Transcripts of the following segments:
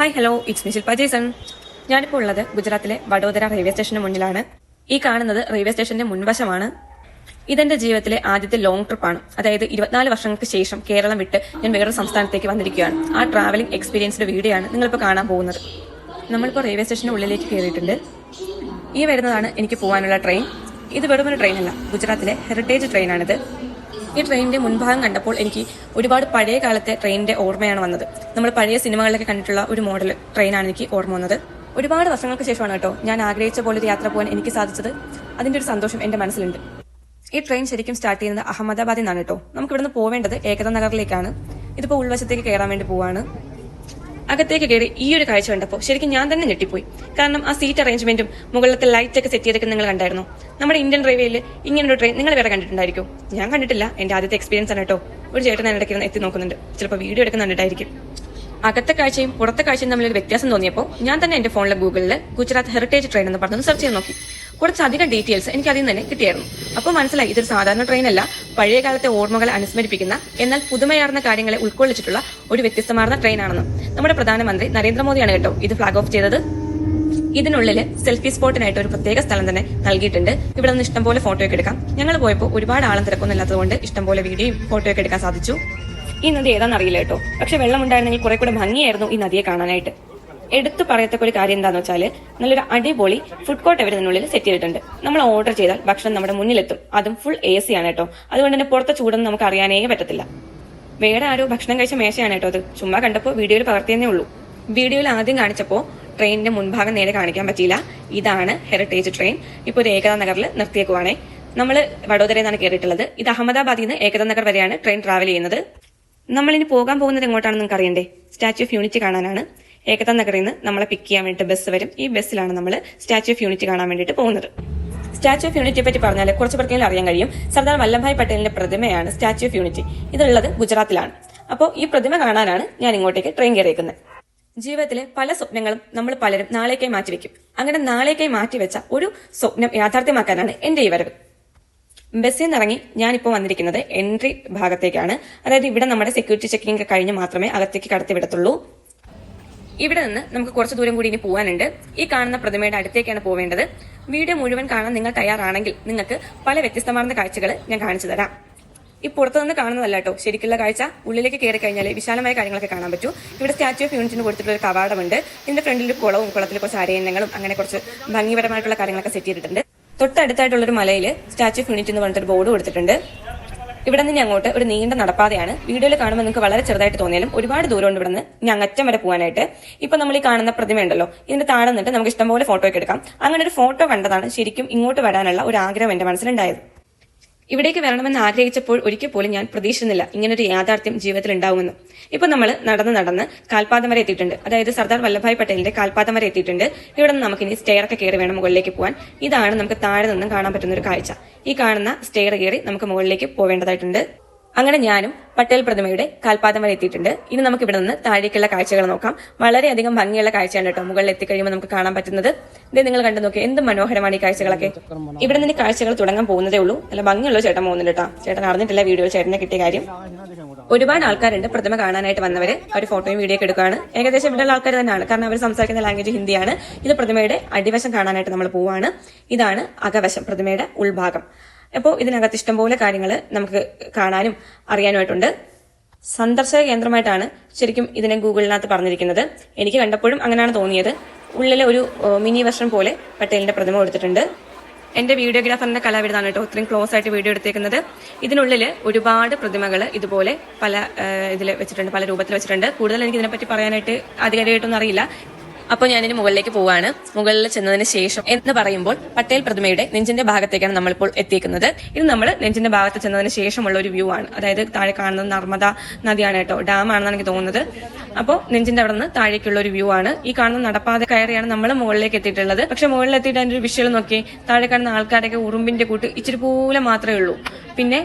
Hi hello it's me Shilpa Jason ഞാനിപ്പോൾ ഉള്ളത് ഗുജറാത്തിലെ വഡോദര റെയിൽവേ സ്റ്റേഷന് മുന്നിലാണ്. ഈ കാണുന്നത് റെയിൽവേ സ്റ്റേഷന്റെ മുൻവശമാണ്. ഇതെന്റെ ജീവിതത്തിലെ ആദ്യത്തെ ലോങ് ട്രിപ്പാണ് അതായത് ഇരുപത്തിനാല് വർഷങ്ങൾക്ക് ശേഷം കേരളം വിട്ട് ഞാൻ വേറൊരു സംസ്ഥാനത്തേക്ക് വന്നിരിക്കുകയാണ്. ആ ട്രാവലിംഗ് എക്സ്പീരിയൻസിന്റെ വീഡിയോ ആണ് നിങ്ങളിപ്പോൾ കാണാൻ പോകുന്നത്. നമ്മളിപ്പോൾ റെയിൽവേ സ്റ്റേഷന്റെ ഉള്ളിലേക്ക് കയറിയിട്ടുണ്ട്. ഈ വരുന്നതാണ് എനിക്ക് പോകാനുള്ള ട്രെയിൻ ഇത് വെറുമൊരു ട്രെയിനല്ല ഗുജറാത്തിലെ ഹെറിറ്റേജ് ട്രെയിനാണിത് ഈ ട്രെയിനിന്റെ മുൻഭാഗം കണ്ടപ്പോൾ എനിക്ക് ഒരുപാട് പഴയ കാലത്തെ ട്രെയിനിന്റെ ഓർമ്മയാണ് വന്നത്. നമ്മൾ പഴയ സിനിമകളിലൊക്കെ കണ്ടിട്ടുള്ള ഒരു മോഡൽ ട്രെയിനാണ് എനിക്ക് ഓർമ്മ വന്നത്. ഒരുപാട് വർഷങ്ങൾക്ക് ശേഷമാണ് കേട്ടോ ഞാൻ ആഗ്രഹിച്ച പോലെ ഒരു യാത്ര പോകാൻ എനിക്ക് സാധിച്ചത്. അതിന്റെ ഒരു സന്തോഷം എന്റെ മനസ്സിലുണ്ട്. ഈ ട്രെയിൻ ശരിക്കും സ്റ്റാർട്ട് ചെയ്യുന്നത് അഹമ്മദാബാദിൽ നിന്നാണ് കേട്ടോ. നമുക്ക് ഇവിടുന്ന് പോവേണ്ടത് ഏകതാ നഗറിലേക്കാണ്. ഇതിപ്പോൾ ഉൾവശത്തേക്ക് കയറാൻ വേണ്ടി പോവാണ്. അകത്തേക്ക് കയറി ഈ ഒരു കാഴ്ച കണ്ടപ്പോൾ ശരിക്കും ഞാൻ തന്നെ ഞെട്ടിപ്പോയി. കാരണം ആ സീറ്റ് അറേഞ്ച്മെന്റും മുകളിലത്തെ ലൈറ്റ് ഒക്കെ സെറ്റ് ചെയ്തൊക്കെ നിങ്ങൾ കണ്ടായിരുന്നു? നമ്മുടെ ഇന്ത്യൻ റെയിൽവേയിൽ ഇങ്ങനൊരു ട്രെയിൻ നിങ്ങൾ വേറെ കണ്ടിട്ടുണ്ടായിരിക്കും. ഞാൻ കണ്ടിട്ടില്ല. എന്റെ ആദ്യത്തെ എക്സ്പീരിയൻസ് ആണ് കേട്ടോ. ഒരു ചേട്ടൻ ഇടയ്ക്ക് എത്തി നോക്കുന്നുണ്ട്. ചിലപ്പോൾ വീഡിയോ എടുക്കുന്നുണ്ടായിരിക്കും അകത്തെ കാഴ്ചയും പുറത്തെ കാഴ്ചയും തമ്മിലൊരു വ്യത്യാസം തോന്നിയപ്പോൾ ഞാൻ തന്നെ എന്റെ ഫോണിലെ ഗൂഗിളിൽ ഗുജറാത്ത് ഹെറിറ്റേജ് ട്രെയിൻ എന്ന് പറഞ്ഞത് സെർച്ച് ചെയ്ത് നോക്കി. കുറച്ചധികം ഡീറ്റെയിൽസ് എനിക്ക് അതിൽ നിന്ന് തന്നെ കിട്ടിയായിരുന്നു. അപ്പോൾ മനസ്സിലായി ഇതൊരു സാധാരണ ട്രെയിൻ അല്ല. പഴയ കാലത്തെ ഓർമ്മകളെ അനുസ്മരിപ്പിക്കുന്ന എന്നാൽ പുതുമയാർന്ന കാര്യങ്ങളെ ഉൾക്കൊള്ളിച്ചിട്ടുള്ള ഒരു വ്യത്യസ്തമാർന്ന ട്രെയിനാണെന്ന് നമ്മുടെ പ്രധാനമന്ത്രി നരേന്ദ്രമോദിയാണ് കേട്ടോ ഇത് ഫ്ലാഗ് ഓഫ് ചെയ്തത്. ഇതിനുള്ളിൽ സെൽഫി സ്പോട്ടിനായിട്ട് ഒരു പ്രത്യേക സ്ഥലം തന്നെ നൽകിയിട്ടുണ്ട്. ഇവിടെ നിന്ന് ഇഷ്ടംപോലെ ഫോട്ടോ ഒക്കെ എടുക്കാം. ഞങ്ങൾ പോയപ്പോൾ ഒരുപാട് ആളും തിരക്കൊന്നും ഇല്ലാത്തതുകൊണ്ട് ഇഷ്ടംപോലെ വീഡിയോയും ഫോട്ടോ ഒക്കെ എടുക്കാൻ സാധിച്ചു. ഈ നദി ഏതാണെന്ന് അറിയില്ല കേട്ടോ. പക്ഷെ വെള്ളം ഉണ്ടായിരുന്നെങ്കിൽ കുറെ കൂടെ ഭംഗിയായിരുന്നു ഈ നദിയെ കാണാനായിട്ട്. എടുത്തു പറയത്തക്ക ഒരു കാര്യം എന്താന്ന് വെച്ചാൽ നല്ലൊരു അടിപൊളി ഫുഡ് കോർട്ട് ഇതിനുള്ളിൽ സെറ്റ് ചെയ്തിട്ടുണ്ട്. നമ്മൾ ഓർഡർ ചെയ്താൽ ഭക്ഷണം നമ്മുടെ മുന്നിലെത്തും. അതും ഫുൾ എ സി ആണ് കേട്ടോ. അതുകൊണ്ട് തന്നെ പുറത്തെ ചൂടൊന്നും നമുക്ക് അറിയാനേ പറ്റത്തില്ല. വേറെ ആരോ ഭക്ഷണം കഴിച്ച മേശയാണ് കേട്ടോ അത്. ചുമ്മാ കണ്ടപ്പോൾ വീഡിയോയിൽ പകർത്തിയെന്നേ ഉള്ളൂ. വീഡിയോയിൽ ആദ്യം കാണിച്ചപ്പോൾ ട്രെയിനിന്റെ മുൻഭാഗം നേരെ കാണിക്കാൻ പറ്റിയില്ല. ഇതാണ് ഹെറിറ്റേജ് ട്രെയിൻ ഇപ്പോൾ ഒരു ഏകതാ നഗറിൽ നിർത്തിയേക്കുവാണേ. നമ്മൾ വഡോദരയിൽ നിന്നാണ് കയറിയിട്ടുള്ളത് ഇത് അഹമ്മദാബാദിൽ നിന്ന് ഏകതാ നഗർ വരെയാണ് ട്രെയിൻ ട്രാവൽ ചെയ്യുന്നത്. നമ്മളിനി പോകാൻ പോകുന്നത് എങ്ങോട്ടാണെന്ന് നിങ്ങൾക്ക് അറിയണ്ടേ സ്റ്റാച്യു ഓഫ് യൂണിറ്റി കാണാനാണ്. നഗറിൽ നിന്ന് നമ്മളെ പിക്ക് ചെയ്യാൻ വേണ്ടിയിട്ട് ബസ് വരും. ഈ ബസ്സിലാണ് നമ്മൾ സ്റ്റാച്യു ഓഫ് യൂണിറ്റി കാണാൻ വേണ്ടിയിട്ട് പോകുന്നത്. സ്റ്റാച്യു ഓഫ് യൂണിറ്റിയെ പറ്റി പറഞ്ഞാൽ കുറച്ച് പേർക്കെങ്കിലും അറിയാൻ കഴിയും. സർദാർ വല്ലഭായ് പട്ടേലിന്റെ പ്രതിമയാണ് സ്റ്റാച്യു ഓഫ് യൂണിറ്റി ഇതുള്ളത് ഗുജറാത്തിലാണ്. അപ്പോൾ ഈ പ്രതിമ കാണാനാണ് ഞാൻ ഇങ്ങോട്ടേക്ക് ട്രെയിൻ കയറിയേക്കുന്നത്. ജീവിതത്തിലെ പല സ്വപ്നങ്ങളും നമ്മൾ പലരും നാളേക്കായി മാറ്റിവെക്കും അങ്ങനെ നാളേക്കായി മാറ്റിവെച്ച ഒരു സ്വപ്നം യാഥാർത്ഥ്യമാക്കാനാണ് എന്റെ ഈ വരവ്. ബസ്സിൽ നിന്ന് ഇറങ്ങി ഞാനിപ്പോൾ വന്നിരിക്കുന്നത് എൻട്രി ഭാഗത്തേക്കാണ്. അതായത് ഇവിടെ നമ്മുടെ സെക്യൂരിറ്റി ചെക്കിംഗ് കഴിഞ്ഞ് മാത്രമേ അകത്തേക്ക് കടത്തി വിടത്തുള്ളൂ. ഇവിടെ നിന്ന് നമുക്ക് കുറച്ച് ദൂരം കൂടി ഇനി പോകാനുണ്ട് ഈ കാണുന്ന പ്രതിമയുടെ അടുത്തേക്കാണ് പോവേണ്ടത്. വീഡിയോ മുഴുവൻ കാണാൻ നിങ്ങൾ തയ്യാറാണെങ്കിൽ നിങ്ങൾക്ക് പല വ്യത്യസ്തമാർന്ന കാഴ്ചകൾ ഞാൻ കാണിച്ചു തരാം. ഈ പുറത്തുനിന്ന് കാണുന്നതല്ല കേട്ടോ. ശരിക്കുള്ള കാഴ്ച ഉള്ളിലേക്ക് കയറി കഴിഞ്ഞാൽ വിശാലമായ കാര്യങ്ങളൊക്കെ കാണാൻ പറ്റൂ. ഇവിടെ സ്റ്റാച്യൂ ഓഫ് യൂണിറ്റിന് കൊടുത്തിട്ടുള്ള ഒരു കവാടമുണ്ട്. ഇതിന്റെ ഫ്രണ്ടിൽ കുളവും കുളത്തിൽ കുറച്ച് അരയണ്ണങ്ങളും അങ്ങനെ കുറച്ച് ഭംഗിപരമായിട്ടുള്ള കാര്യങ്ങളൊക്കെ സെറ്റ് ചെയ്തിട്ടുണ്ട്. തൊട്ടടുത്തായിട്ടുള്ള ഒരു മലയിൽ സ്റ്റാച്യൂ ഓഫ് യൂണിറ്റ് എന്ന് പറഞ്ഞിട്ട് ബോർഡ് കൊടുത്തിട്ടുണ്ട്. ഇവിടെ നിന്ന് അങ്ങോട്ട് ഒരു നീണ്ട നടപ്പാതയാണ്. വീഡിയോയിൽ കാണുമ്പോൾ നിങ്ങൾക്ക് വളരെ ചെറുതായിട്ട് തോന്നിയാലും ഒരുപാട് ദൂരമുണ്ട് ഇവിടെ നിന്ന് അച്ഛൻ വരെ പോകാനായിട്ട്. ഇപ്പൊ നമ്മൾ ഈ കാണുന്ന പ്രതിമ ഉണ്ടല്ലോ ഇതിന്റെ താഴെ നിന്നിട്ട് നമുക്ക് ഇഷ്ടംപോലെ ഫോട്ടോ ഒക്കെ എടുക്കാം. അങ്ങനെ ഒരു ഫോട്ടോ കണ്ടതാണ് ശരിക്കും ഇങ്ങോട്ട് വരാനുള്ള ഒരു ആഗ്രഹം എന്റെ മനസ്സിലുണ്ടായത്. ഇവിടേക്ക് വരണമെന്ന് ആഗ്രഹിച്ചപ്പോൾ ഒരിക്കൽ പോലും ഞാൻ പ്രതീക്ഷിച്ചിരുന്നില്ല. ഇങ്ങനൊരു യാഥാർത്ഥ്യം ജീവിതത്തിൽ ഉണ്ടാവുമെന്ന്. ഇപ്പൊ നമ്മൾ നടന്ന് നടന്ന് കാൽപാദം വരെ എത്തിയിട്ടുണ്ട്. അതായത് സർദാർ വല്ലഭായ് പട്ടേലിന്റെ കാൽപാദം വരെ എത്തിയിട്ടുണ്ട്. ഇവിടെ നിന്ന് നമുക്കിനി സ്റ്റെയർ ഒക്കെ കയറി വേണം മുകളിലേക്ക് പോകാൻ ഇതാണ് നമുക്ക് താഴെ നിന്നും കാണാൻ പറ്റുന്ന ഒരു കാഴ്ച. ഈ കാണുന്ന സ്റ്റെയർ കയറി നമുക്ക് മുകളിലേക്ക് പോവേണ്ടതായിട്ടുണ്ട്. അങ്ങനെ ഞാനും പട്ടേൽ പ്രതിമയുടെ കാൽപാദം വരെ എത്തിയിട്ടുണ്ട്. ഇനി നമുക്ക് ഇവിടെ നിന്ന് താഴേക്കുള്ള കാഴ്ചകൾ നോക്കാം. വളരെയധികം ഭംഗിയുള്ള കാഴ്ചയാണ് കേട്ടോ മുകളിൽ എത്തിക്കഴിയുമ്പോൾ നമുക്ക് കാണാൻ പറ്റുന്നത്. ഇത് നിങ്ങൾ കണ്ടു നോക്കി എന്ത് മനോഹരമാണ് ഈ കാഴ്ചകളൊക്കെ. ഇവിടെ നിന്ന് കാഴ്ചകൾ തുടങ്ങാൻ പോകുന്നതേ ഉള്ളൂ. നല്ല ഭംഗിയുള്ള ചേട്ടൻ പോകുന്നുണ്ട് കേട്ടോ. ചേട്ടൻ അറിഞ്ഞിട്ടില്ല വീഡിയോ ചേട്ടനെ കിട്ടിയ കാര്യം. ഒരുപാട് ആൾക്കാരുണ്ട് പ്രതിമ കാണാനായിട്ട് വന്നവര്. അവർ ഫോട്ടോയും വീഡിയോ ഒക്കെ എടുക്കുകയാണ് ഏകദേശം ഇവിടെയുള്ള ആൾക്കാർ തന്നെയാണ്. കാരണം അവർ സംസാരിക്കുന്ന ലാംഗ്വേജ് ഹിന്ദിയാണ്. ഇത് പ്രതിമയുടെ അടിവശം കാണാനായിട്ട് നമ്മൾ പോവാണ്. ഇതാണ് അകവശം പ്രതിമയുടെ ഉൾഭാഗം. അപ്പോൾ ഇതിനകത്ത് ഇഷ്ടംപോലെ കാര്യങ്ങൾ നമുക്ക് കാണാനും അറിയാനുമായിട്ടുണ്ട്. സന്ദർശക കേന്ദ്രമായിട്ടാണ് ശരിക്കും ഇതിനെ ഗൂഗിളിനകത്ത് പറഞ്ഞിരിക്കുന്നത്. എനിക്ക് കണ്ടപ്പോഴും അങ്ങനെയാണ് തോന്നിയത്. ഉള്ളിലെ ഒരു മിനി വെർഷൻ പോലെ പട്ടേലിന്റെ പ്രതിമ കൊടുത്തിട്ടുണ്ട്. എന്റെ വീഡിയോഗ്രാഫറിന്റെ കലാവിരുതാണ് കേട്ടോ ഇത്രയും ക്ലോസ് ആയിട്ട് വീഡിയോ എടുത്തേക്കുന്നത്. ഇതിനുള്ളിൽ ഒരുപാട് പ്രതിമകൾ ഇതുപോലെ പല ഇതിൽ വെച്ചിട്ടുണ്ട് പല രൂപത്തിൽ വെച്ചിട്ടുണ്ട്. കൂടുതൽ എനിക്ക് ഇതിനെപ്പറ്റി പറയാനായിട്ട് അധികാരിയായിട്ടൊന്നും അറിയില്ല. അപ്പോൾ ഞാനിനി മുകളിലേക്ക് പോവാണ്. മുകളിൽ ചെന്നതിന് ശേഷം എന്ന് പറയുമ്പോൾ പട്ടേൽ പ്രതിമയുടെ നെഞ്ചിന്റെ ഭാഗത്തേക്കാണ് നമ്മളിപ്പോൾ എത്തിയിരിക്കുന്നത് ഇത് നമ്മൾ നെഞ്ചിന്റെ ഭാഗത്ത് ചെന്നതിന് ശേഷമുള്ള ഒരു വ്യൂ ആണ്. അതായത് താഴെ കാണുന്നത് നർമ്മദ നദിയാണ് കേട്ടോ. ഡാം ആണെന്നാണ് എനിക്ക് തോന്നുന്നത്. അപ്പോൾ നെഞ്ചിന്റെ അവിടെ നിന്ന് താഴേക്കുള്ള ഒരു വ്യൂ ആണ്. ഈ കാണുന്ന നടപ്പാതെ കയറിയാണ് നമ്മൾ മുകളിലേക്ക് എത്തിയിട്ടുള്ളത്. പക്ഷെ മുകളിൽ എത്തിയിട്ട് അതിന്റെ ഒരു വിഷ്വൽ നോക്കി. താഴെ കാണുന്ന ആൾക്കാരൊക്കെ ഉറുമ്പിന്റെ കൂട്ട് ഇച്ചിരി പോലെ മാത്രമേ ഉള്ളൂ. പിന്നെ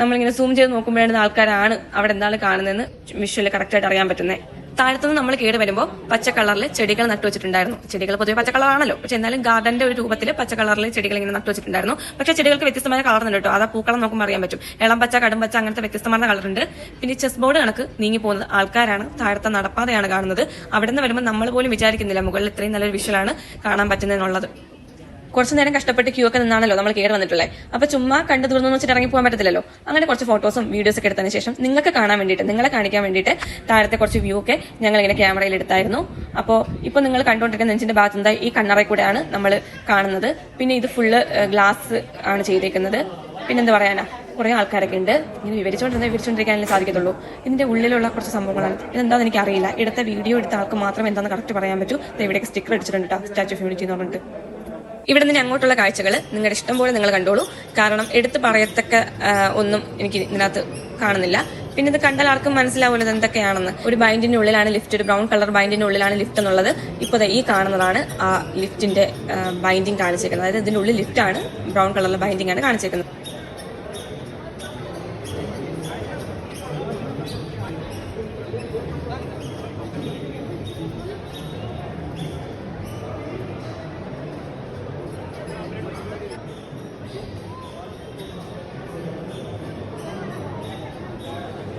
നമ്മളിങ്ങനെ സൂം ചെയ്ത് നോക്കുമ്പോഴാണ് ആൾക്കാരാണ് അവിടെ എന്താണ് കാണുന്നതെന്ന് വിഷ്വൽ കറക്റ്റായിട്ട് അറിയാൻ പറ്റുന്നത് താഴത്തുനിന്ന് നമ്മൾ കേട് വരുമ്പോൾ പച്ച കളറിൽ ചെടികൾ നട്ടു വെച്ചിട്ടുണ്ടായിരുന്നു. ചെടികൾ പൊതുവെ പച്ച കളറാണല്ലോ. പക്ഷെ എന്നാലും ഗാർഡന്റെ ഒരു രൂപത്തിൽ പച്ച കളറിൽ ചെടികൾ ഇങ്ങനെ നട്ടു വെച്ചിട്ടുണ്ടായിരുന്നു. പക്ഷെ ചെടികൾക്ക് വ്യത്യസ്തമായ കളറുണ്ട് കേട്ടോ. അതാ പൂക്കളം നോക്കുമ്പോൾ അറിയാൻ പറ്റും. ഇളം പച്ച കടും പച്ച അങ്ങനത്തെ വ്യത്യസ്തമായ കളറുണ്ട് പിന്നെ ചെസ് ബോർഡ് കണക്ക് നീങ്ങി പോകുന്നത് ആൾക്കാരാണ്. താഴത്തെ നടപ്പാതയാണ് കാണുന്നത്. അവിടെ നിന്ന് വരുമ്പോൾ നമ്മൾ പോലും വിചാരിക്കുന്നില്ല. മുകളിൽ ഇത്രയും നല്ലൊരു വിഷ്വലാണ് കാണാൻ പറ്റുന്നതെന്നുള്ളത്. കുറച്ച് നേരം കഷ്ടപ്പെട്ട് ക്യൂ ഒക്കെ നിന്നാണല്ലോ നമ്മൾ കയറി വന്നിട്ടുള്ളത് അപ്പൊ ചുമ്മാ കണ്ടു തീർന്നു വെച്ചിട്ട് ഇറങ്ങി പോകാൻ പറ്റത്തില്ലല്ലോ. അങ്ങനെ കുറച്ച് ഫോട്ടോസും വീഡിയോസ് ഒക്കെ എടുത്തതിന് ശേഷം നിങ്ങൾക്ക് കാണാൻ വേണ്ടിയിട്ട് നിങ്ങളെ കാണിക്കാൻ വേണ്ടിയിട്ട് താഴത്തെ കുറച്ച് വ്യൂ ഒക്കെ ഞങ്ങൾ ഇങ്ങനെ ക്യാമറയിൽ എടുത്തായിരുന്നു. അപ്പോൾ ഇപ്പോൾ നിങ്ങൾ കണ്ടുകൊണ്ടിരിക്കുന്ന നെഞ്ചിന്റെ ഭാഗത്തുനിന്ന് ഈ കണ്ണറയിൽ കൂടെയാണ് നമ്മൾ കാണുന്നത്. പിന്നെ ഇത് ഫുള്ള് ഗ്ലാസ് ആണ് ചെയ്തേക്കുന്നത്. പിന്നെന്താ പറയാനാ? കുറെ ആൾക്കാരൊക്കെ ഉണ്ട്. ഇങ്ങനെ വിവരിച്ചുകൊണ്ടിരുന്ന വിവരിച്ചുകൊണ്ടിരിക്കാനല്ലേ സാധിക്കത്തുള്ളൂ. ഇതിന്റെ ഉള്ളിലുള്ള കുറച്ച് സംഭവങ്ങളാണ്. ഇതെന്താന്ന് എനിക്ക് അറിയില്ല എടുത്ത വീഡിയോ എടുത്ത ആൾക്ക് മാത്രം എന്താണെന്ന് കറക്റ്റ് പറയാൻ പറ്റൂ. ഇവിടെയൊക്കെ സ്റ്റിക്കർ അടിച്ചിട്ടുണ്ട് സ്റ്റാച്ചു ഓഫ് യൂണിറ്റി എന്ന് പറഞ്ഞിട്ട്. ഇവിടെ നിന്ന് അങ്ങോട്ടുള്ള കാഴ്ചകൾ നിങ്ങളുടെ ഇഷ്ടം പോലെ നിങ്ങൾ കണ്ടോളൂ. കാരണം എടുത്തു പറയത്തക്ക ഒന്നും എനിക്ക് ഇതിനകത്ത് കാണുന്നില്ല. പിന്നെ ഇത് കണ്ടാൽ ആർക്കും മനസ്സിലാവില്ല എന്തൊക്കെയാണെന്ന്. ഒരു ബൈൻഡിന്റെ ഉള്ളിലാണ് ലിഫ്റ്റ് ഒരു ബ്രൗൺ കളർ ബൈൻഡിന്റെ ഉള്ളിലാണ് ലിഫ്റ്റ് എന്നുള്ളത് ഇപ്പോൾ ഈ കാണുന്നതാണ്. ആ ലിഫ്റ്റിന്റെ ബൈൻഡിങ് കാണിച്ചേക്കുന്നത്. അതായത് ഇതിന്റെ ഉള്ളിൽ ലിഫ്റ്റ് ആണ് ബ്രൗൺ കളറിലെ ബൈൻഡിങ് ആണ് കാണിച്ചേക്കുന്നത്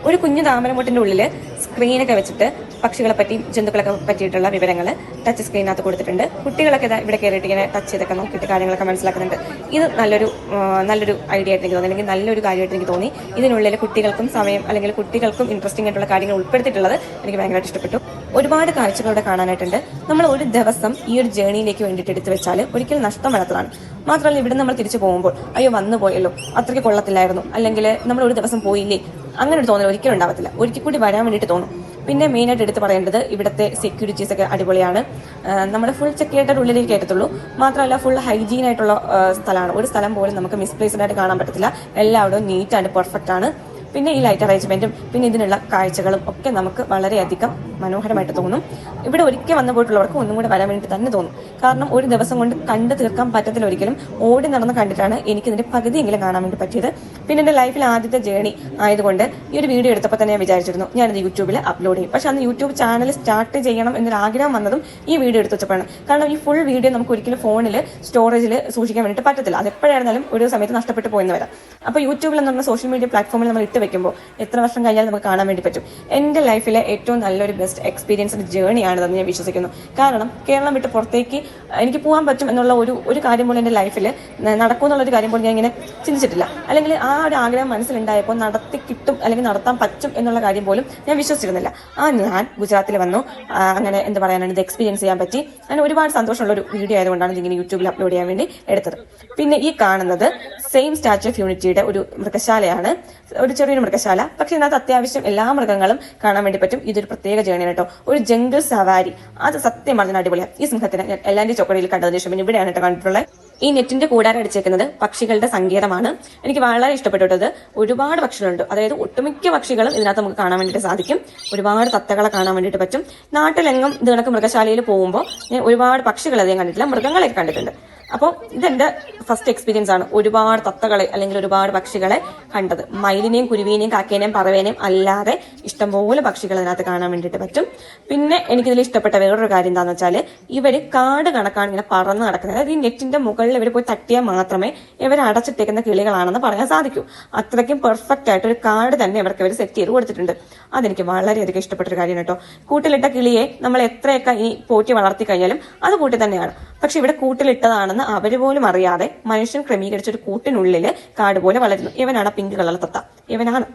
ഒരു കുഞ്ഞു താമരമുട്ടിന്റെ ഉള്ളിൽ സ്ക്രീനൊക്കെ വെച്ചിട്ട് പക്ഷികളെ പറ്റിയും ജന്തുക്കളൊക്കെ പറ്റിയിട്ടുള്ള വിവരങ്ങൾ ടച്ച് സ്ക്രീനകത്ത് കൊടുത്തിട്ടുണ്ട്. കുട്ടികളൊക്കെ ഇവിടെ കയറിയിട്ട് ഇങ്ങനെ ടച്ച് ചെയ്തൊക്കെ നോക്കിയിട്ട് കാര്യങ്ങളൊക്കെ മനസ്സിലാക്കുന്നുണ്ട്. ഇത് നല്ലൊരു നല്ലൊരു ഐഡിയ ആയിട്ട് എനിക്ക് തോന്നി. അല്ലെങ്കിൽ നല്ലൊരു കാര്യമായിട്ട് എനിക്ക് തോന്നി. ഇതിനുള്ളിൽ കുട്ടികൾക്കും സമയം അല്ലെങ്കിൽ കുട്ടികൾക്കും ഇൻട്രസ്റ്റിംഗ് ആയിട്ടുള്ള കാര്യങ്ങൾ ഉൾപ്പെടുത്തിയിട്ടുള്ളത് എനിക്ക് ഭയങ്കരമായിട്ട് ഇഷ്ടപ്പെട്ടു. ഒരുപാട് കാഴ്ചകൾ ഇവിടെ കാണാനായിട്ടുണ്ട്. നമ്മൾ ഒരു ദിവസം ഈ ഒരു ജേണിയിലേക്ക് വേണ്ടിയിട്ട് എടുത്തു വെച്ചാൽ ഒരിക്കലും നഷ്ടം വരാത്തതാണ്. മാത്രമല്ല ഇവിടെ നമ്മൾ തിരിച്ചു പോകുമ്പോൾ അയ്യോ വന്നു പോയല്ലോ അത്രയ്ക്ക് കൊള്ളത്തില്ലായിരുന്നു. അല്ലെങ്കിൽ നമ്മൾ ഒരു ദിവസം പോയില്ലേ? അങ്ങനെ ഒരു തോന്നൽ ഒരിക്കലും ഉണ്ടാവത്തില്ല. ഒരിക്കൽ കൂടി വരാൻ വേണ്ടിയിട്ട് തോന്നും. പിന്നെ മെയിൻ ആയിട്ട് എടുത്ത് പറയേണ്ടത് ഇവിടുത്തെ സെക്യൂരിറ്റീസ് ഒക്കെ അടിപൊളിയാണ്. നമ്മുടെ ഫുൾ ചെക്ക് ചെയ്തിട്ട് ഉള്ളിലേക്ക് കയറ്റത്തുള്ളൂ. മാത്രമല്ല ഫുൾ ഹൈജീൻ ആയിട്ടുള്ള സ്ഥലമാണ്. ഒരു സ്ഥലം പോലും നമുക്ക് മിസ്പ്ലേസ്ഡ് ആയിട്ട് കാണാൻ പറ്റത്തില്ല. എല്ലാവരും നീറ്റ് ആൻഡ് പെർഫെക്റ്റ് ആണ്. പിന്നെ ഈ ലൈറ്റ് അറേഞ്ച്മെന്റും പിന്നെ ഇതിനുള്ള കാഴ്ചകളും ഒക്കെ നമുക്ക് വളരെയധികം മനോഹരമായിട്ട് തോന്നും. ഇവിടെ ഒരിക്കൽ വന്നു പോയിട്ടുള്ളവർക്ക് ഒന്നും കൂടെ വരാൻ വേണ്ടി തന്നെ തോന്നും. കാരണം ഒരു ദിവസം കൊണ്ട് കണ്ടു തീർക്കാൻ പറ്റത്തില്ല ഒരിക്കലും. ഓടി നടന്ന് കണ്ടിട്ടാണ് എനിക്ക് ഇതിന്റെ പകുതിയെങ്കിലും കാണാൻ വേണ്ടി പറ്റിയത്. പിന്നെ എന്റെ ലൈഫിൽ ആദ്യത്തെ ജേണി ആയതുകൊണ്ട് ഈ ഒരു വീഡിയോ എടുത്തപ്പോൾ തന്നെ ഞാൻ വിചാരിച്ചിരുന്നു ഞാനത് യൂട്യൂബിൽ അപ്ലോഡ് ചെയ്യും. പക്ഷെ അന്ന് യൂട്യൂബ് ചാനൽ സ്റ്റാർട്ട് ചെയ്യണം എന്നൊരു ആഗ്രഹം വന്നതും ഈ വീഡിയോ എടുത്ത് വെച്ചപ്പോഴാണ്. കാരണം ഈ ഫുൾ വീഡിയോ നമുക്ക് ഒരിക്കലും ഫോണിൽ സ്റ്റോറേജിൽ സൂക്ഷിക്കാൻ വേണ്ടിയിട്ട് പറ്റത്തില്ല. അത് എപ്പോഴായിരുന്നാലും ഒരു സമയത്ത് നഷ്ടപ്പെട്ടു പോയെന്ന് വരാം. അപ്പോൾ യൂട്യൂബിൽ എന്ന് സോഷ്യൽ മീഡിയ പ്ലാറ്റ്ഫോമിൽ നമ്മൾ ഇട്ട് വെക്കുമ്പോൾ എത്ര വർഷം കഴിഞ്ഞാൽ നമുക്ക് കാണാൻ വേണ്ടി പറ്റും. എന്റെ ലൈഫിലെ ഏറ്റവും നല്ലൊരു ബെസ്റ്റ് എക്സ്പീരിയൻസിന്റെ ജേണിയാണിതെന്ന് ഞാൻ വിശ്വസിക്കുന്നു. കാരണം കേരളം വിട്ട് പുറത്തേക്ക് എനിക്ക് പോകാൻ പറ്റും എന്നുള്ള ഒരു ഒരു കാര്യം പോലും എന്റെ ലൈഫിൽ നടക്കും എന്നുള്ളൊരു കാര്യം പോലും ഞാൻ ഇങ്ങനെ ചിന്തിച്ചിട്ടില്ല. അല്ലെങ്കിൽ ആ ഒരു ആഗ്രഹം മനസ്സിലുണ്ടായപ്പോൾ നടത്തി കിട്ടും അല്ലെങ്കിൽ നടത്താൻ പറ്റും എന്നുള്ള കാര്യം പോലും ഞാൻ വിശ്വസിച്ചിരുന്നില്ല. ആ ഞാൻ ഗുജറാത്തിൽ വന്നു. അങ്ങനെ എന്താ പറയാനാണ് ഇത് എക്സ്പീരിയൻസ് ചെയ്യാൻ പറ്റി. അങ്ങനെ ഒരുപാട് സന്തോഷമുള്ള ഒരു വീഡിയോ ആയതുകൊണ്ടാണ് ഇതിങ്ങനെ യൂട്യൂബിൽ അപ്ലോഡ് ചെയ്യാൻ വേണ്ടി എടുത്തത്. പിന്നെ ഈ കാണുന്നത് സെയിം സ്റ്റാച്ചു ഓഫ് യൂണിറ്റിയുടെ ഒരു മൃഗശാലയാണ്. ഒരു ചെറിയൊരു മൃഗശാല. പക്ഷെ ഇതിനകത്ത് അത്യാവശ്യം എല്ലാ മൃഗങ്ങളും കാണാൻ വേണ്ടി പറ്റും. ഇതൊരു പ്രത്യേക ജേണിയാണ് കേട്ടോ. ഒരു ജംഗിൾ സവാരി. അത് സത്യം പറഞ്ഞാൽ അടിപൊളിയാണ് ഈ സിംഹത്തിനെ എല്ലാന്റെ ചോക്കടയിൽ കണ്ടതിന് ശേഷം ഇവിടെയാണ് കേട്ടോ കണ്ടിട്ടുള്ളത്. ഈ നെറ്റിന്റെ കൂടാരം അടിച്ചേക്കുന്നത് പക്ഷികളുടെ സങ്കേതമാണ്. എനിക്ക് വളരെ ഇഷ്ടപ്പെട്ടത് ഒരുപാട് പക്ഷികളുണ്ട്. അതായത് ഒട്ടുമിക്ക പക്ഷികളും ഇതിനകത്ത് നമുക്ക് കാണാൻ വേണ്ടിയിട്ട് സാധിക്കും. ഒരുപാട് തത്തകളെ കാണാൻ വേണ്ടിയിട്ട് പറ്റും. നാട്ടിലെങ്ങും ഇത് മൃഗശാലയിൽ പോകുമ്പോൾ ഞാൻ ഒരുപാട് പക്ഷികൾ അധികം കണ്ടിട്ടില്ല. മൃഗങ്ങളെയൊക്കെ കണ്ടിട്ടുണ്ട്. അപ്പോൾ ഇതെന്റെ ഫസ്റ്റ് എക്സ്പീരിയൻസ് ആണ് ഒരുപാട് തത്തകളെ അല്ലെങ്കിൽ ഒരുപാട് പക്ഷികളെ കണ്ടത്. മയിലിനെയും കുരുവിനെയും കാക്കേനെയും പറവേനെയും അല്ലാതെ ഇഷ്ടംപോലെ പക്ഷികൾ അതിനകത്ത് കാണാൻ വേണ്ടിയിട്ട് പറ്റും. പിന്നെ എനിക്കിതിൽ ഇഷ്ടപ്പെട്ട വേറൊരു കാര്യം എന്താണെന്ന് വെച്ചാൽ ഇവർ കാട് കണക്കാണ് ഇങ്ങനെ പറന്ന് നടക്കുന്നത്. അതായത് ഈ നെറ്റിന്റെ മുകളിൽ ഇവർ പോയി തട്ടിയാൽ മാത്രമേ ഇവർ അടച്ചിട്ടേക്കുന്ന കിളികളാണെന്ന് പറയാൻ സാധിക്കൂ. അത്രയ്ക്കും പെർഫെക്റ്റ് ആയിട്ട് ഒരു കാർഡ് തന്നെ ഇവർക്ക് ഇവർ സെറ്റ് ചെയ്ത് കൊടുത്തിട്ടുണ്ട്. അതെനിക്ക് വളരെയധികം ഇഷ്ടപ്പെട്ട ഒരു കാര്യം കേട്ടോ. കൂട്ടിലിട്ട കിളിയെ നമ്മൾ എത്രയൊക്കെ ഈ പോറ്റി വളർത്തി കഴിഞ്ഞാലും അത് കൂട്ടി തന്നെയാണ്. പക്ഷെ ഇവിടെ കൂട്ടിലിട്ടതാണെന്ന് അവർ പോലും അറിയാതെ മനുഷ്യൻ ക്രമീകരിച്ച ഒരു കൂട്ടിനുള്ളിൽ കാട് പോലെ വളരുന്നു. ഇവനാണ് പിങ്ക് കളർ തത്ത. ഇവനാണ്.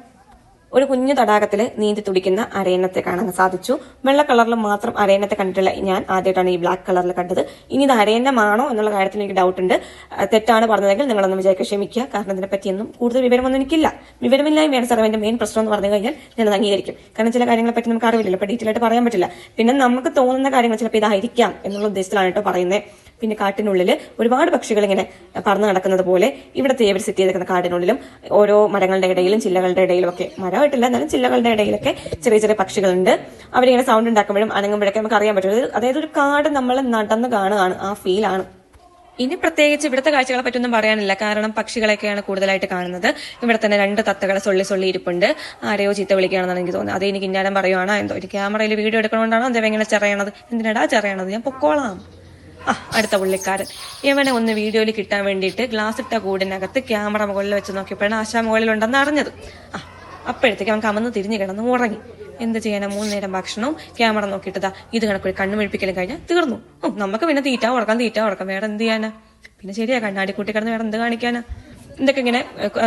ഒരു കുഞ്ഞു തടാകത്തിൽ നീന്തി തുടിക്കുന്ന അരയണത്തെ കാണാൻ സാധിച്ചു. വെള്ള കളറിൽ മാത്രം അരയണത്തെ കണ്ടിട്ടുള്ള ഞാൻ ആദ്യമായിട്ടാണ് ഈ ബ്ലാക്ക് കളറിൽ കണ്ടത്. ഇനി ഇത് അരയണമാണോ എന്നുള്ള കാര്യത്തിൽ എനിക്ക് ഡൗട്ട് ഉണ്ട്. തെറ്റാണ് പറഞ്ഞതെങ്കിൽ നിങ്ങളൊന്നും വിചാരിക്കുക ക്ഷമിക്കുക. കാരണം ഇതിനെപ്പറ്റിയൊന്നും കൂടുതൽ വിവരമൊന്നും എനിക്കില്ല. വിവരമില്ലായ്മയാണ് സാർ എന്റെ മെയിൻ പ്രശ്നം എന്ന് പറഞ്ഞു കഴിഞ്ഞാൽ ഞാൻ അത് അംഗീകരിക്കും. കാരണം ചില കാര്യങ്ങളെ പറ്റി നമുക്ക് അറിവില്ലല്ലോ. ഇപ്പൊ ഡീറ്റെയിൽ ആയിട്ട് പറയാൻ പറ്റില്ല. പിന്നെ നമുക്ക് തോന്നുന്ന കാര്യങ്ങൾ ചിലപ്പോൾ ഇതായിരിക്കാം എന്നുള്ള ഉദ്ദേശത്തിലാണ് കേട്ടോ പറയുന്നത് പിന്നെ കാട്ടിനുള്ളിൽ ഒരുപാട് പക്ഷികൾ ഇങ്ങനെ പറന്ന് നടക്കുന്നത് പോലെ ഇവിടുത്തെ ഇവർ സെറ്റ് ചെയ്തിരിക്കുന്ന കാടിനുള്ളിലും ഓരോ മരങ്ങളുടെ ഇടയിലും ചില്ലകളുടെ ഇടയിലും ഒക്കെ മരമായിട്ടില്ല എന്നാലും ചില്ലകളുടെ ഇടയിലൊക്കെ ചെറിയ ചെറിയ പക്ഷികളുണ്ട്. അവരിങ്ങനെ സൗണ്ട് ഉണ്ടാക്കുമ്പോഴും അനങ്ങുമ്പോഴൊക്കെ നമുക്ക് അറിയാൻ പറ്റും. അതായത് ഒരു കാട് നമ്മൾ നടന്ന് കാണുകയാണ് ആ ഫീലാണ് ഇനി പ്രത്യേകിച്ച് ഇവിടുത്തെ കാഴ്ചകളെ പറ്റൊന്നും പറയാനില്ല. കാരണം പക്ഷികളെയൊക്കെയാണ് കൂടുതലായിട്ട് കാണുന്നത്. ഇവിടെ തന്നെ രണ്ട് തത്തകളെ സൊള്ളി സൊള്ളി ഇരിപ്പുണ്ട്. ആരെയോ ചീത്ത വിളിക്കുകയാണെന്നാണ് എനിക്ക് തോന്നുന്നത്. അത് എനിക്ക് ഇന്നാലും പറയുവാണോ? എന്തോ ഒരു ക്യാമറയിൽ വീഡിയോ എടുക്കണോണ്ടാണോ? എന്തോ ഇങ്ങനെ ചെറിയണത്? എന്തിനാടാ ചെറിയണത്? ഞാൻ പൊക്കോളാം. അടുത്ത പുള്ളിക്കാരൻ. ഇവനെ ഒന്ന് വീഡിയോയിൽ കിട്ടാൻ വേണ്ടിയിട്ട് ഗ്ലാസ് ഇട്ട കൂടിനകത്ത് ക്യാമറ മുകളിൽ വെച്ച് നോക്കിയപ്പോഴാണ് ആശാ മുകളിലുണ്ടെന്ന് അറിഞ്ഞത്. ആ അപ്പോഴത്തേക്ക് അവൻ കമന്ന് തിരിഞ്ഞു കിടന്ന് ഉറങ്ങി. എന്ത് ചെയ്യാനാ? മൂന്ന് നേരം ഭക്ഷണവും ക്യാമറ നോക്കിയിട്ടതാ ഇത് കണക്കൊരു കണ്ണു മെഴിപ്പിക്കലും കഴിഞ്ഞാൽ തീർന്നു. നമുക്ക് പിന്നെ തീറ്റ ഉറക്കാം തീറ്റ ഉറക്കാം വേറെ എന്ത് ചെയ്യാനാ? പിന്നെ ശരിയാ കണ്ണാടി കൂട്ടി കിടന്ന് വേറെ എന്ത് കാണിക്കാനാ? ഇതൊക്കെ ഇങ്ങനെ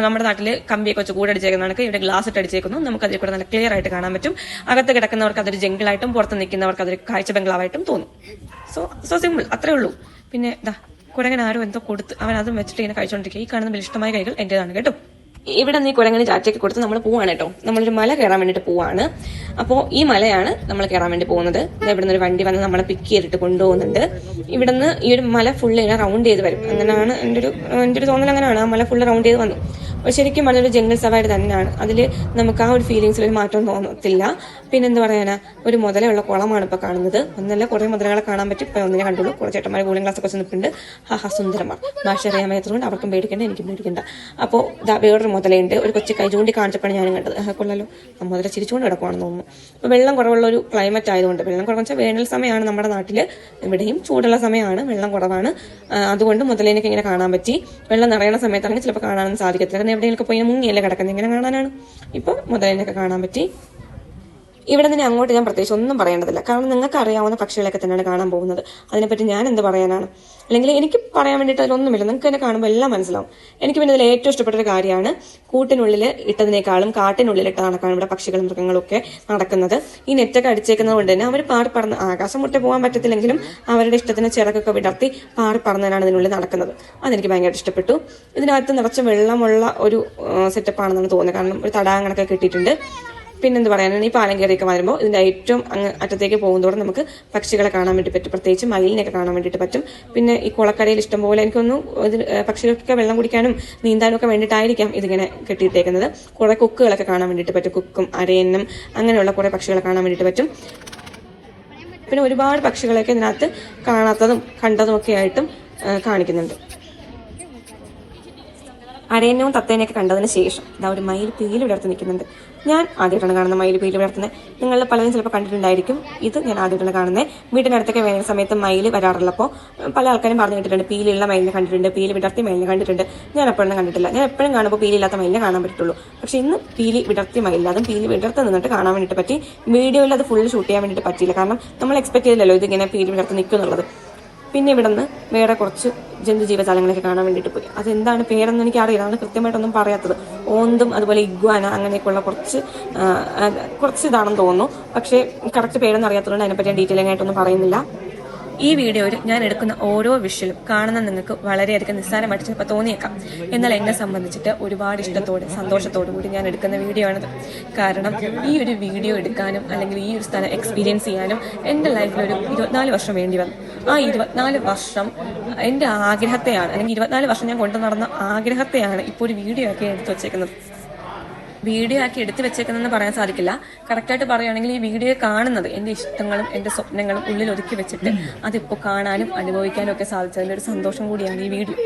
നമ്മുടെ നാട്ടിൽ കമ്പിയൊക്കെ വെച്ച് കൂടെ അടിച്ചേക്കുന്നതാണ് ഇവിടെ ഗ്ലാസ് ഇട്ട് അടിച്ചേക്കുന്നു. നമുക്ക് അതിൽ കൂടെ നല്ല ക്ലിയർ ആയിട്ട് കാണാൻ പറ്റും. അകത്ത് കിടക്കുന്നവർക്ക് അതൊരു ജംഗിളായിട്ടും പുറത്ത് നിൽക്കുന്നവർക്ക് അതൊരു കാഴ്ച ബംഗ്ലാവായിട്ടും തോന്നും. സോ സോ സിമ്പിൾ അത്രേ ഉള്ളൂ. പിന്നെ ഇതാ കുടങ്ങൻ ആരും എന്തോ കൊടുത്ത് അവൻ അതും വെച്ചിട്ട് ഇങ്ങനെ കഴിച്ചോണ്ടിരിക്കുക ഈ കാണുന്ന ബലിഷ്ടമായ കൈകൾ എന്റേതാണ് കേട്ടോ. ഇവിടെ നിന്ന് ഈ കുരങ്ങനെ ചാറ്റയൊക്കെ കൊടുത്ത് നമ്മൾ പോവാണ് കേട്ടോ. നമ്മളൊരു മല കയറാൻ വേണ്ടിയിട്ട് പോവാണ്. അപ്പോൾ ഈ മലയാണ് നമ്മൾ കയറാൻ വേണ്ടി പോകുന്നത്. ഇവിടെ ഒരു വണ്ടി വന്ന് നമ്മളെ പിക്ക് ചെയ്തിട്ട് കൊണ്ടുപോകുന്നുണ്ട്. ഇവിടുന്ന് ഈ ഒരു മല ഫുള്ള് ഇങ്ങനെ റൗണ്ട് ചെയ്ത് വരും. അങ്ങനെയാണ് എന്റെ ഒരു എന്റെ ഒരു തോന്നൽ അങ്ങനെയാണ് ആ മല ഫുള്ള് റൗണ്ട് ചെയ്ത് വന്നു. ശരിക്കും വളരെ ജംഗിൾ സവാരി തന്നെയാണ്. അതിൽ നമുക്ക് ആ ഒരു ഫീലിങ്സിൽ ഒരു മാറ്റം തോന്നത്തില്ല. പിന്നെ എന്താ ഒരു മുതലുള്ള കുളമാണ് ഇപ്പോൾ കാണുന്നത്. ഒന്നല്ല കുറേ മുതലകളെ കാണാൻ പറ്റും. ഇപ്പോൾ ഒന്നിനെ കണ്ടുള്ളൂ. കുറേ ചേട്ടന്മാർ കൂളിംഗ് ക്ലാസ് ഒക്കെ നിൽപ്പുണ്ട് ഹാ സുന്ദരമാർ ഭാഷ അറിയാൻ അവർക്കും പേടിക്കേണ്ട എനിക്കും പേടിക്കേണ്ട. അപ്പോൾ ഇതാ വേറൊരു മുതലയുണ്ട്. ഒരു കൊച്ചു കൈ ചൂണ്ടി കാണിച്ചപ്പോഴാണ് ഞാനും കണ്ടത്. കൊള്ളല്ലോ മുതല ചിരിച്ചുകൊണ്ട് കിടക്കുവാണെന്ന് തോന്നുന്നു. അപ്പോൾ വെള്ളം കുറവുള്ള ഒരു ക്ലൈമറ്റ് ആയതുകൊണ്ട് വെള്ളം കുറവെന്ന് വേനൽ സമയമാണ് നമ്മുടെ നാട്ടിൽ ഇവിടെയും ചൂടുള്ള സമയമാണ് വെള്ളം കുറവാണ്. അതുകൊണ്ട് മുതലേനൊക്കെ ഇങ്ങനെ കാണാൻ പറ്റി. വെള്ളം നിറയുന്ന സമയത്താണെങ്കിൽ ചിലപ്പോൾ കാണാനൊന്നും സാധിക്കത്തില്ല. കാരണം എവിടെയെങ്കിലും പോയി മുങ്ങിയല്ലേ കിടക്കുന്നത് ഇങ്ങനെ കാണാനാണ്. ഇപ്പൊ മുതലേനൊക്കെ കാണാൻ പറ്റി. ഇവിടെ നിന്ന് അങ്ങോട്ട് ഞാൻ പ്രത്യേകിച്ച് ഒന്നും പറയേണ്ടതില്ല. കാരണം നിങ്ങൾക്ക് അറിയാവുന്ന പക്ഷികളൊക്കെ തന്നെയാണ് കാണാൻ പോകുന്നത്. അതിനെപ്പറ്റി ഞാൻ എന്ത് പറയാനാണ്? അല്ലെങ്കിൽ എനിക്ക് പറയാൻ വേണ്ടിയിട്ട് അതിലൊന്നുമില്ല. നിങ്ങൾക്ക് എന്നെ കാണുമ്പോൾ എല്ലാം മനസ്സിലാവും. എനിക്ക് പിന്നെ ഇതിൽ ഏറ്റവും ഇഷ്ടപ്പെട്ട ഒരു കാര്യമാണ് കൂട്ടിനുള്ളിൽ ഇട്ടതിനേക്കാളും കാട്ടിനുള്ളിൽ ഇട്ട നടക്കാണ് ഇവിടെ പക്ഷികളും മൃഗങ്ങളും ഒക്കെ നടക്കുന്നത്. ഈ നെറ്റൊക്കെ അടിച്ചേക്കുന്നത് കൊണ്ട് തന്നെ അവർ പാറി പറന്ന് ആകാശം മുട്ട പോകാൻ പറ്റത്തില്ലെങ്കിലും അവരുടെ ഇഷ്ടത്തിന് ചിറകൊക്കെ വിടർത്തി പാറി പറന്നതിനാണ് ഇതിനുള്ളിൽ നടക്കുന്നത്. അതെനിക്ക് ഭയങ്കര ഇഷ്ടപ്പെട്ടു. ഇതിനകത്ത് നിറച്ച് വെള്ളമുള്ള ഒരു സെറ്റപ്പ് ആണെന്നാണ് തോന്നുന്നത്. കാരണം ഒരു തടാകങ്ങളൊക്കെ കിട്ടിയിട്ടുണ്ട്. പിന്നെന്ത് പറയാനാണ് ഈ പാലം കയറിയൊക്കെ വരുമ്പോൾ ഇതിന്റെ ഏറ്റവും അങ്ങ് അറ്റത്തേക്ക് പോകുന്നതോടെ നമുക്ക് പക്ഷികളെ കാണാൻ വേണ്ടി പറ്റും. പ്രത്യേകിച്ച് മയിലിനെയൊക്കെ കാണാൻ വേണ്ടിയിട്ട് പറ്റും. പിന്നെ ഈ കുളക്കടയിൽ ഇഷ്ടംപോലെ എനിക്കൊന്നും ഇത് പക്ഷികൾക്കൊക്കെ വെള്ളം കുടിക്കാനും നീന്താനും ഒക്കെ വേണ്ടിയിട്ടായിരിക്കാം ഇതിങ്ങനെ കെട്ടിയിട്ടേക്കുന്നത്. കുറെ കൊക്കുകളൊക്കെ കാണാൻ വേണ്ടിയിട്ട് പറ്റും. കൊക്കും അരയെന്നും അങ്ങനെയുള്ള കുറെ പക്ഷികളെ കാണാൻ വേണ്ടിയിട്ട് പറ്റും. പിന്നെ ഒരുപാട് പക്ഷികളെയൊക്കെ ഇതിനകത്ത് കാണാത്തതും കണ്ടതും ഒക്കെ ആയിട്ടും കാണിക്കുന്നുണ്ട്. അരയന്നവും തത്തേനെയൊക്കെ കണ്ടതിന് ശേഷം ഇതാ ഒരു മയിൽ പീൽ വിടർത്തി നിൽക്കുന്നുണ്ട്. ഞാൻ ആദ്യമായിട്ടാണ് കാണുന്ന മയിൽ പീൽ വിടർത്തുന്നത് നിങ്ങൾ പലരും ചിലപ്പോൾ കണ്ടിട്ടുണ്ടായിരിക്കും. ഇത് ഞാൻ ആദ്യമായിട്ടാണ് കാണുന്നത്. വീടിന്റെ അടുത്തൊക്കെ വേനൽ സമയത്ത് മയിൽ വരാറുള്ളപ്പോൾ പല ആൾക്കാരും പറഞ്ഞു കേട്ടിട്ടുണ്ട് പീലുള്ള മയിലിനെ കണ്ടിട്ടുണ്ട് പീൽ വിടർത്തി മയിലിനെ കണ്ടിട്ടുണ്ട്. ഞാൻ എപ്പോഴൊന്നും കണ്ടിട്ടില്ല. ഞാൻ എപ്പോഴും കാണുമ്പോൾ പീലില്ലാത്ത മയിലിനെ കാണാൻ പറ്റുള്ളൂ പക്ഷേ ഇന്ന് പീലി വിടർത്തി മയിലില്ല അതും പീലി വിടർത്ത് നിന്നിട്ട് കാണാൻ വേണ്ടിയിട്ട് പറ്റി. വീഡിയോയിൽ അത് ഫുൾ ഷൂട്ട് ചെയ്യാൻ വേണ്ടിയിട്ട് പറ്റിയില്ല. കാരണം നമ്മൾ എക്സ്പെക്ട് ചെയ്തില്ലല്ലോ ഇതിങ്ങനെ പീലി വിടർത്ത് നിൽക്കും എന്നുള്ളത് പിന്നെ ഇവിടെ നിന്ന് വേറെ കുറച്ച് ജന്തു ജീവജാലങ്ങളൊക്കെ കാണാൻ വേണ്ടിയിട്ട് പോയി. അതെന്താണ് പേരെന്ന് എനിക്ക് അറിയില്ല അതാണ് കൃത്യമായിട്ടൊന്നും പറയാത്തത്. ഓന്തും അതുപോലെ ഇഗ്വാന അങ്ങനെയൊക്കെയുള്ള കുറച്ച് കുറച്ച് ഇതാണെന്ന് തോന്നുന്നു. പക്ഷേ കറക്റ്റ് പേരൊന്നും അറിയാത്തതുകൊണ്ട് അതിനെപ്പറ്റി ഞാൻ ഡീറ്റെയിലിംഗ് ആയിട്ടൊന്നും പറയുന്നില്ല. ഈ വീഡിയോയിൽ ഞാൻ എടുക്കുന്ന ഓരോ വിഷ്വലും കാണുന്ന നിങ്ങൾക്ക് വളരെയധികം നിസ്സാരമായിട്ട് ചിലപ്പോൾ തോന്നിയേക്കാം. എന്നാൽ എന്നെ സംബന്ധിച്ചിട്ട് ഒരുപാട് ഇഷ്ടത്തോടെ സന്തോഷത്തോടു കൂടി ഞാൻ എടുക്കുന്ന വീഡിയോ ആണത്. കാരണം ഈ ഒരു വീഡിയോ എടുക്കാനും അല്ലെങ്കിൽ ഈ ഒരു സ്ഥലം എക്സ്പീരിയൻസ് ചെയ്യാനും എന്റെ ലൈഫിൽ ഒരു ഇരുപത്തിനാല് വർഷം വേണ്ടി വന്നു. ആ ഇരുപത്തിനാല് വർഷം എന്റെ ആഗ്രഹത്തെയാണ് അല്ലെങ്കിൽ ഇരുപത്തിനാല് വർഷം ഞാൻ കൊണ്ടു നടന്ന ആഗ്രഹത്തെയാണ് ഇപ്പോൾ ഒരു വീഡിയോ ഒക്കെ എടുത്തു വച്ചേക്കുന്നത്. വീഡിയോ ആക്കി എടുത്തു വെച്ചേക്കുന്നതെന്ന് പറയാൻ സാധിക്കില്ല. കറക്റ്റായിട്ട് പറയുകയാണെങ്കിൽ ഈ വീഡിയോ കാണുന്നത് എന്റെ ഇഷ്ടങ്ങളും എന്റെ സ്വപ്നങ്ങളും ഉള്ളിൽ ഒതുക്കി വെച്ചിട്ട് അതിപ്പോൾ കാണാനും അനുഭവിക്കാനും ഒക്കെ സാധിച്ചതിന്റെ ഒരു സന്തോഷം കൂടിയാണ് ഈ വീഡിയോ.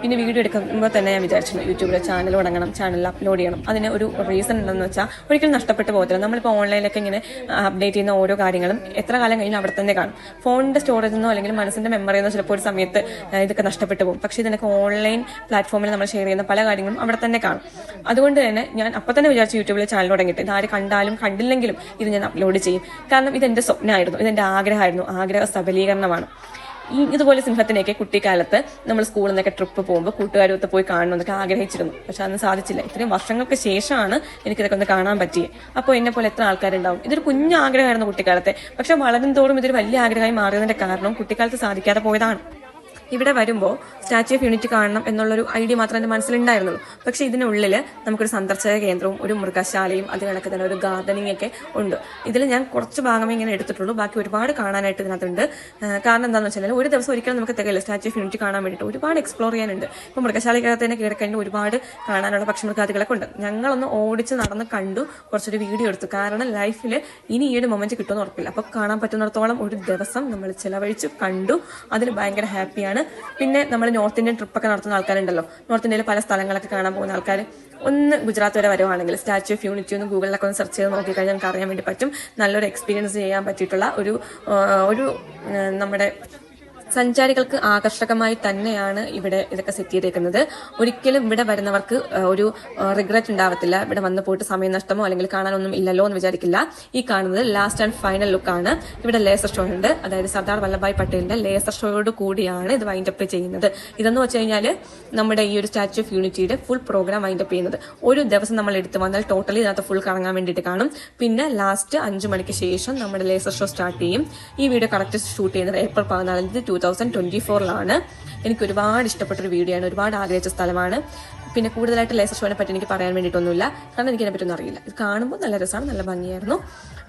പിന്നെ വീഡിയോ എടുക്കുമ്പോൾ തന്നെ ഞാൻ വിചാരിച്ചു യൂട്യൂബിൽ ചാനൽ തുടങ്ങണം ചാനൽ അപ്ലോഡ് ചെയ്യണം. അതിന് ഒരു റീസൺ ഉണ്ടെന്ന് വെച്ചാൽ ഒരിക്കലും നഷ്ടപ്പെട്ടു പോകത്തില്ല. നമ്മളിപ്പോൾ ഓൺലൈനിലൊക്കെ ഇങ്ങനെ അപ്ഡേറ്റ് ചെയ്യുന്ന ഓരോ കാര്യങ്ങളും എത്ര കാലം കഴിഞ്ഞാൽ അവിടെ തന്നെ കാണും. ഫോണിന്റെ സ്റ്റോറേജെന്നോ അല്ലെങ്കിൽ മനസ്സിന്റെ മെമ്മറിയെന്നോ ചിലപ്പോൾ ഒരു സമയത്ത് ഇതൊക്കെ നഷ്ടപ്പെട്ടു പോകും. പക്ഷേ ഇതിനൊക്കെ ഓൺലൈൻ പ്ലാറ്റ്ഫോമിൽ നമ്മൾ ഷെയർ ചെയ്യുന്ന പല കാര്യങ്ങളും അവിടെ തന്നെ കാണും. അതുകൊണ്ട് തന്നെ ഞാൻ അപ്പം തന്നെ വിചാരിച്ചു യൂട്യൂബിൽ ചാനൽ തുടങ്ങിയിട്ട്. ഇത് ആര് കണ്ടാലും കണ്ടില്ലെങ്കിലും ഇത് ഞാൻ അപ്ലോഡ് ചെയ്യും. കാരണം ഇതെന്റെ സ്വപ്നമായിരുന്നു ഇതെന്റെ ആഗ്രഹമായിരുന്നു. ആഗ്രഹ സബലീകരണമാണ്. ഇതുപോലെ സിംഹത്തിനെയൊക്കെ കുട്ടിക്കാലത്ത് നമ്മൾ സ്കൂളിൽ നിന്നൊക്കെ ട്രിപ്പ് പോകുമ്പോൾ കൂട്ടുകാരൊത്ത് പോയി കാണണമെന്നൊക്കെ ആഗ്രഹിച്ചിരുന്നു. പക്ഷെ അന്ന് സാധിച്ചില്ല. ഇത്രയും വർഷങ്ങൾക്ക് ശേഷമാണ് എനിക്കിതൊക്കെ ഒന്ന് കാണാൻ പറ്റിയത് അപ്പോൾ എന്നെ പോലെ എത്ര ആൾക്കാരുണ്ടാവും? ഇതൊരു കുഞ്ഞു ആഗ്രഹമായിരുന്നു കുട്ടിക്കാലത്തെ. പക്ഷെ വളരും തോറും ഇതൊരു വലിയ ആഗ്രഹമായി മാറിയതിന്റെ കാരണം കുട്ടിക്കാലത്ത് സാധിക്കാതെ പോയതാണ്. ഇവിടെ വരുമ്പോൾ സ്റ്റാച്യു ഓഫ് യൂണിറ്റി കാണണം എന്നുള്ളൊരു ഐഡിയ മാത്രമേ എന്റെ മനസ്സിലുണ്ടായിരുന്നുള്ളൂ. പക്ഷേ ഇതിനുള്ളിൽ നമുക്കൊരു സന്ദർശക കേന്ദ്രവും ഒരു മൃഗശാലയും അത് കണക്ക് തന്നെ ഒരു ഗാർഡനിങ് ഒക്കെ ഉണ്ട്. ഇതിൽ ഞാൻ കുറച്ച് ഭാഗമേ ഇങ്ങനെ എടുത്തിട്ടുള്ളൂ. ബാക്കി ഒരുപാട് കാണാനായിട്ട് ഇതിനകത്തുണ്ട്. കാരണം എന്താണെന്ന് വെച്ചാൽ ഒരു ദിവസം ഒരിക്കലും നമുക്ക് തികയില്ല സ്റ്റാച്യു ഓഫ് യൂണിറ്റി കാണാൻ വേണ്ടിയിട്ട് ഒരുപാട് എക്സ്പ്ലോർ ചെയ്യാനുണ്ട്. ഇപ്പോൾ മൃഗശാലയ്ക്കകത്ത് തന്നെ കിടക്കേണ്ട ഒരുപാട് കാണാനുള്ള പക്ഷിമൃഗാദികളൊക്കെ ഉണ്ട്. ഞങ്ങളൊന്ന് ഓടിച്ച് നടന്ന് കണ്ടു കുറച്ചൊരു വീഡിയോ എടുത്തു. കാരണം ലൈഫിൽ ഇനി ഈ ഒരു മൊമെന്റ് കിട്ടുമെന്ന് ഉറപ്പില്ല. അപ്പോൾ കാണാൻ പറ്റുന്നിടത്തോളം ഒരു ദിവസം നമ്മൾ ചിലവഴിച്ച് കണ്ടു. അതിൽ ഭയങ്കര ഹാപ്പിയാണ് ആണ്. പിന്നെ നമ്മൾ നോർത്ത് ഇന്ത്യൻ ട്രിപ്പൊക്കെ നടത്തുന്ന ആൾക്കാരുണ്ടല്ലോ. നോർത്ത് ഇന്ത്യയിൽ പല സ്ഥലങ്ങളൊക്കെ കാണാൻ പോകുന്ന ആൾക്കാർ ഒന്ന് ഗുജറാത്ത് വരെ വരുവാണെങ്കിൽ സ്റ്റാച്യു ഓഫ് യൂണിറ്റി ഒന്ന് ഗൂഗിളിലൊക്കെ ഒന്ന് സെർച്ച് ചെയ്ത് നോക്കിക്കഴിഞ്ഞാൽ നമുക്ക് അറിയാൻ വേണ്ടി പറ്റും. നല്ലൊരു എക്സ്പീരിയൻസ് ചെയ്യാൻ പറ്റിയിട്ടുള്ള ഒരു ഒരു നമ്മുടെ സഞ്ചാരികൾക്ക് ആകർഷകമായി തന്നെയാണ് ഇവിടെ ഇതൊക്കെ സെറ്റ് ചെയ്തേക്കുന്നത്. ഒരിക്കലും ഇവിടെ വരുന്നവർക്ക് ഒരു റിഗ്രറ്റ് ഉണ്ടാവത്തില്ല. ഇവിടെ വന്ന് പോയിട്ട് സമയം നഷ്ടമോ അല്ലെങ്കിൽ കാണാനൊന്നും ഇല്ലല്ലോ എന്ന് വിചാരിക്കില്ല. ഈ കാണുന്നത് ലാസ്റ്റ് ആൻഡ് ഫൈനൽ ലുക്കാണ് ഇവിടെ ലേസർ ഷോ ഉണ്ട്. അതായത് സർദാർ വല്ലഭായ് പട്ടേലിന്റെ ലേസർ ഷോയോട് കൂടിയാണ് ഇത് വൈൻഡ് അപ്പ് ചെയ്യുന്നത്. ഇതെന്ന് വെച്ച് കഴിഞ്ഞാൽ നമ്മുടെ ഈ ഒരു സ്റ്റാച്യു ഓഫ് യൂണിറ്റിയുടെ ഫുൾ പ്രോഗ്രാം വൈൻഡ് അപ്പ് ചെയ്യുന്നത്. ഒരു ദിവസം നമ്മൾ എടുത്തു വന്നാൽ ടോട്ടലി ഇതിനകത്ത് ഫുൾ കറങ്ങാൻ വേണ്ടിയിട്ട് കാണും. പിന്നെ ലാസ്റ്റ് അഞ്ചു മണിക്ക് ശേഷം നമ്മുടെ ലേസർ ഷോ സ്റ്റാർട്ട് ചെയ്യും. ഈ വീഡിയോ കറക്റ്റ് ഷൂട്ട് ചെയ്യുന്നത് ഏപ്രിൽ പതിനാലാം തീയതി തൗസൻഡ് ട്വന്റി ഫോറിലാണ് എനിക്ക് ഒരുപാട് ഇഷ്ടപ്പെട്ടൊരു വീഡിയോ ആണ് ഒരുപാട് ആഗ്രഹിച്ച സ്ഥലമാണ്. പിന്നെ കൂടുതലായിട്ട് ലേസർ ഷോനെ പറ്റി എനിക്ക് പറയാൻ വേണ്ടിയിട്ടൊന്നുമില്ല. കാരണം എനിക്ക് അതിനെപ്പറ്റൊന്നും അറിയില്ല. ഇത് കാണുമ്പോൾ നല്ല രസമാണ് നല്ല ഭംഗിയായിരുന്നു.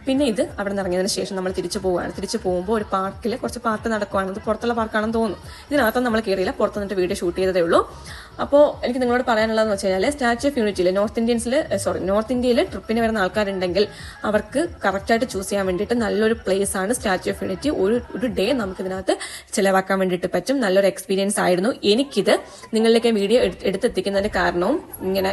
പിന്നെ ഇത് അവിടെ നിന്ന് ഇറങ്ങിയതിന് ശേഷം നമ്മൾ തിരിച്ചു പോവുകയാണ്. തിരിച്ചു പോകുമ്പോൾ ഒരു പാർക്കിൽ കുറച്ച് പാർക്ക് നടക്കുകയാണ് ഇത് പുറത്തുള്ള പാർക്കാണെന്ന് തോന്നുന്നു. ഇതിനകത്തൊന്നും നമ്മൾ കയറിയില്ല പുറത്തുനിന്നിട്ട് വീഡിയോ ഷൂട്ട് ചെയ്തതേ ഉള്ളൂ. അപ്പോൾ എനിക്ക് നിങ്ങളോട് പറയാനുള്ളതെന്ന് വെച്ച് കഴിഞ്ഞാൽ സ്റ്റാച്യു ഓഫ് യൂണിറ്റിയിൽ നോർത്ത് ഇന്ത്യൻസിൽ സോറി നോർത്ത് ഇന്ത്യയിൽ ട്രിപ്പിന് വരുന്ന ആൾക്കാരുണ്ടെങ്കിൽ അവർക്ക് കറക്റ്റായിട്ട് ചൂസ് ചെയ്യാൻ വേണ്ടിയിട്ട് നല്ലൊരു പ്ലേസ് ആണ് സ്റ്റാച്യു ഓഫ് യൂണിറ്റി ഒരു ഒരു ഡേ നമുക്ക് ഇതിനകത്ത് ചിലവാക്കാൻ വേണ്ടിയിട്ട് പറ്റും. നല്ലൊരു എക്സ്പീരിയൻസ് ആയിരുന്നു. എനിക്കിത് നിങ്ങളിലേക്ക് വീഡിയോ എടുത്തെത്തിക്കുന്നതിന്റെ കാരണവും ഇങ്ങനെ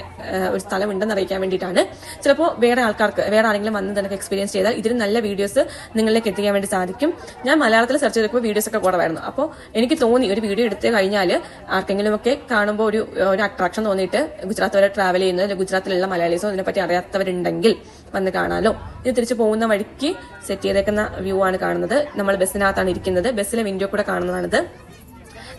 ഒരു സ്ഥലം ഉണ്ടെന്ന് അറിയിക്കാൻ വേണ്ടിയിട്ടാണ്. ചിലപ്പോൾ വേറെ ആൾക്കാർക്ക് വേറെ ആരെങ്കിലും വന്ന് തന്നെ എക്സ്പീരിയൻസ് ചെയ്താൽ ഇതിന് നല്ല വീഡിയോസ് നിങ്ങളിലേക്ക് എത്തിക്കാൻ വേണ്ടി സാധിക്കും. ഞാൻ മലയാളത്തിൽ സെർച്ച് ചെയ്തപ്പോൾ വീഡിയോസ് ഒക്കെ കുറവായിരുന്നു. അപ്പോൾ എനിക്ക് തോന്നി ഒരു വീഡിയോ എടുത്തു കഴിഞ്ഞാൽ ആർക്കെങ്കിലുമൊക്കെ കാണുമ്പോൾ ഒരു ഒരു അട്രാക്ഷൻ തോന്നിയിട്ട് ഗുജറാത്ത് വരെ ട്രാവൽ ചെയ്യുന്നത് ഗുജറാത്തിലുള്ള മലയാളീസോ ഇതിനെപ്പറ്റി അറിയാത്തവരുണ്ടെങ്കിൽ വന്ന് കാണാലോ. ഇത് തിരിച്ചു പോകുന്ന വഴിക്ക് സെറ്റ് ചെയ്തേക്കുന്ന വ്യൂ ആണ് കാണുന്നത്. നമ്മൾ ബസ്സിനകത്താണ് ഇരിക്കുന്നത്. ബസ്സിലെ വിൻഡോ കൂടെ കാണുന്നതാണിത്.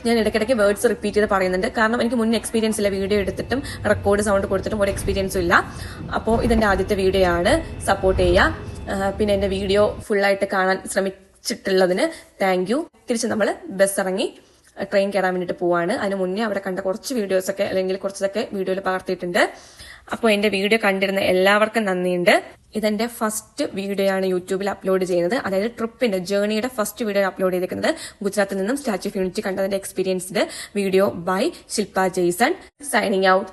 ഞാൻ ഇടയ്ക്കിടയ്ക്ക് വേർഡ്സ് റിപ്പീറ്റ് ചെയ്ത് പറയുന്നുണ്ട്. കാരണം എനിക്ക് മുന്നേ എക്സ്പീരിയൻസ് ഇല്ല. വീഡിയോ എടുത്തിട്ടും റെക്കോർഡ് സൗണ്ട് കൊടുത്തിട്ടും ഒരു എക്സ്പീരിയൻസും ഇല്ല. അപ്പോൾ ഇതെന്റെ ആദ്യത്തെ വീഡിയോ ആണ്. സപ്പോർട്ട് ചെയ്യുക. പിന്നെ എന്റെ വീഡിയോ ഫുള്ളായിട്ട് കാണാൻ ശ്രമിച്ചിട്ടുള്ളതിന് താങ്ക് യു തിരിച്ച് നമ്മൾ ബസ് ഇറങ്ങി ട്രെയിൻ കയറാൻ വേണ്ടിയിട്ട് പോവാണ്. അതിന് മുന്നേ അവിടെ കണ്ട കുറച്ച് വീഡിയോസ് ഒക്കെ അല്ലെങ്കിൽ കുറച്ചതൊക്കെ വീഡിയോയിൽ പകർത്തിയിട്ടുണ്ട്. അപ്പോൾ എന്റെ വീഡിയോ കണ്ടിരുന്ന എല്ലാവർക്കും നന്ദിയുണ്ട്. ഇതെന്റെ ഫസ്റ്റ് വീഡിയോ ആണ് യൂട്യൂബിൽ അപ്ലോഡ് ചെയ്യുന്നത്. അതായത് ട്രിപ്പിന്റെ ജേർണിയുടെ ഫസ്റ്റ് വീഡിയോ അപ്ലോഡ് ചെയ്തിരിക്കുന്നത്. ഗുജറാത്തിൽ നിന്നും statue of unity കണ്ടതിന്റെ experienced video by Shilpa Jaison. Signing out